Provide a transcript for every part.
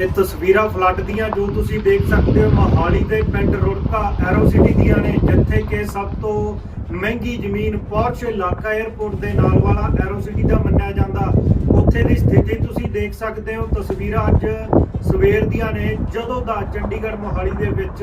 ਇਹ ਤਸਵੀਰਾਂ ਫਲੱਡ ਦੀਆਂ ਜੋ ਤੁਸੀਂ ਦੇਖ ਸਕਦੇ ਹੋ, ਮੋਹਾਲੀ ਦੇ ਪਿੰਡ ਰੁੜਕਾ ਐਰੋ ਸਿਟੀ ਦੀਆਂ ਨੇ, ਜਿੱਥੇ ਕਿ ਸਭ ਤੋਂ ਮਹਿੰਗੀ ਜ਼ਮੀਨ ਪੌਰਸ਼ ਇਲਾਕਾ 에ਅਰਪੋਰਟ ਦੇ ਨਾਲ ਵਾਲਾ ਐਰੋ ਸਿਟੀ ਦਾ ਮੰਨਿਆ ਜਾਂਦਾ। ਉੱਥੇ ਦੀ ਸਥਿਤੀ ਤੁਸੀਂ ਦੇਖ ਸਕਦੇ ਹੋ, ਤਸਵੀਰਾਂ ਅੱਜ ਸਵੇਰ ਦੀਆਂ ਨੇ, ਜਦੋਂ ਦਾ ਚੰਡੀਗੜ੍ਹ ਮੋਹਾਲੀ ਦੇ ਵਿੱਚ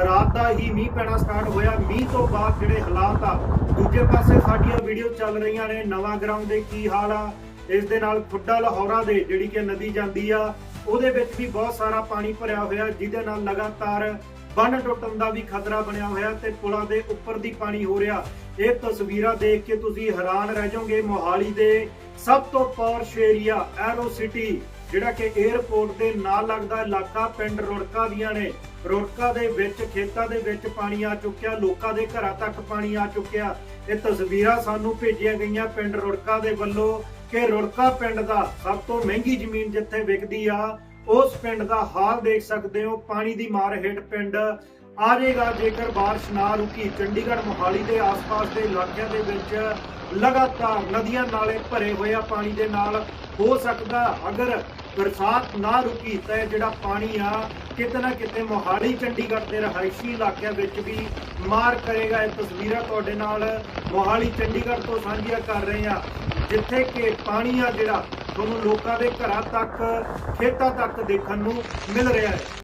ਰਾਤ ਦਾ ਹੀ ਮੀਂਹ ਪੈਣਾ ਸਟਾਰਟ ਹੋਇਆ, ਮੀਂਹ ਤੋਂ ਬਾਅਦ ਜਿਹੜੇ ਹਾਲਾਤ ਆ, ਦੂਜੇ ਪਾਸੇ ਸਾਡੀਆਂ ਵੀਡੀਓ ਚੱਲ ਰਹੀਆਂ ਨੇ, ਨਵਾਂ ਗਰਾਊਂਡ ਦੇ ਕੀ ਹਾਲ ਆ, ਇਸ ਦੇ ਨਾਲ ਖੁੱਡਾ ਲਾਹੌਰਾ ਦੇ, ਜਿਹੜੀ ਕਿ ਨਦੀ ਜਾਂਦੀ ਆ ਉਹਦੇ ਵਿੱਚ ਵੀ ਬਹੁਤ ਸਾਰਾ ਪਾਣੀ ਭਰਿਆ ਹੋਇਆ, ਜਿਹਦੇ ਨਾਲ ਲਗਾਤਾਰ ਬੰਨ ਟੁੱਟਣ ਦਾ ਵੀ ਖਤਰਾ ਬਣਿਆ ਹੋਇਆ ਤੇ ਪੁਲਾਂ ਦੇ ਉੱਪਰ ਦੀ ਪਾਣੀ ਹੋ ਰਿਹਾ। ਇਹ ਤਸਵੀਰਾਂ ਦੇਖ ਕੇ ਤੁਸੀਂ ਹੈਰਾਨ ਰਹਿ ਜਾਓਗੇ, ਮੋਹਾਲੀ ਦੇ ਸਭ ਤੋਂ ਪੌਰਸ਼ ਏਰੀਆ ਐਰੋ ਸਿਟੀ ਜਿਹੜਾ ਕਿ 에ਅਰਪੋਰਟ ਦੇ ਨਾਲ ਲੱਗਦਾ ਇਲਾਕਾ, ਪਿੰਡ ਰੁੜਕਾ ਦੀਆਂ ਨੇ। ਰੁੜਕਾ ਦੇ ਵਿੱਚ, ਖੇਤਾਂ ਦੇ ਵਿੱਚ ਪਾਣੀ ਆ ਚੁੱਕਿਆ, ਲੋਕਾਂ ਦੇ ਘਰਾਂ ਤੱਕ ਪਾਣੀ ਆ ਚੁੱਕਿਆ। ਇਹ ਤਸਵੀਰਾਂ ਸਾਨੂੰ ਭੇਜੀਆਂ ਗਈਆਂ ਪਿੰਡ ਰੁੜਕਾ ਦੇ ਵੱਲੋਂ। ਕਿ ਰੁੜਕਾ ਪਿੰਡ ਦਾ ਸਭ ਤੋਂ ਮਹਿੰਗੀ ਜ਼ਮੀਨ ਜਿੱਥੇ ਵਿਕਦੀ ਆ, ਉਸ ਪਿੰਡ ਦਾ ਹਾਲ ਦੇਖ ਸਕਦੇ ਹੋ। ਪਾਣੀ ਦੀ ਮਾਰ ਹੇਠ ਪਿੰਡ ਆ ਜਾਏਗਾ ਜੇਕਰ ਬਾਰਿਸ਼ ਨਾ ਰੁਕੀ, ਚੰਡੀਗੜ੍ਹ ਮੋਹਾਲੀ ਦੇ ਆਸ-ਪਾਸ ਦੇ ਇਲਾਕਿਆਂ ਦੇ ਵਿੱਚ ਲਗਾਤਾਰ ਨਦੀਆਂ ਨਾਲੇ ਭਰੇ ਹੋਏ ਆ। ਪਾਣੀ ਦੇ ਨਾਲ ਹੋ ਸਕਦਾ ਅਗਰ ਬਰਸਾਤ ਨਾ ਰੁਕੀ, ਤਾਂ ਜਿਹੜਾ ਪਾਣੀ ਆ, ਕਿਤੇ ਨਾ ਕਿਤੇ ਮੋਹਾਲੀ, ਚੰਡੀਗੜ੍ਹ ਦੇ ਰਹਾਇਸ਼ੀ ਇਲਾਕਿਆਂ ਵਿੱਚ ਵੀ ਮਾਰ ਕਰੇਗਾ। ਇਹ ਤਸਵੀਰਾਂ ਤੁਹਾਡੇ ਨਾਲ ਮੋਹਾਲੀ, ਚੰਡੀਗੜ੍ਹ ਤੋਂ ਸਾਂਝੀਆਂ ਕਰ ਰਹੇ ਆ। ਜਿੱਥੇ ਕਿ ਪਾਣੀ ਆ ਜਿਹੜਾ ਤੁਹਾਨੂੰ ਲੋਕਾਂ ਦੇ ਘਰਾਂ ਤੱਕ, ਖੇਤਾਂ ਤੱਕ ਦੇਖਣ ਨੂੰ ਮਿਲ ਰਿਹਾ ਹੈ।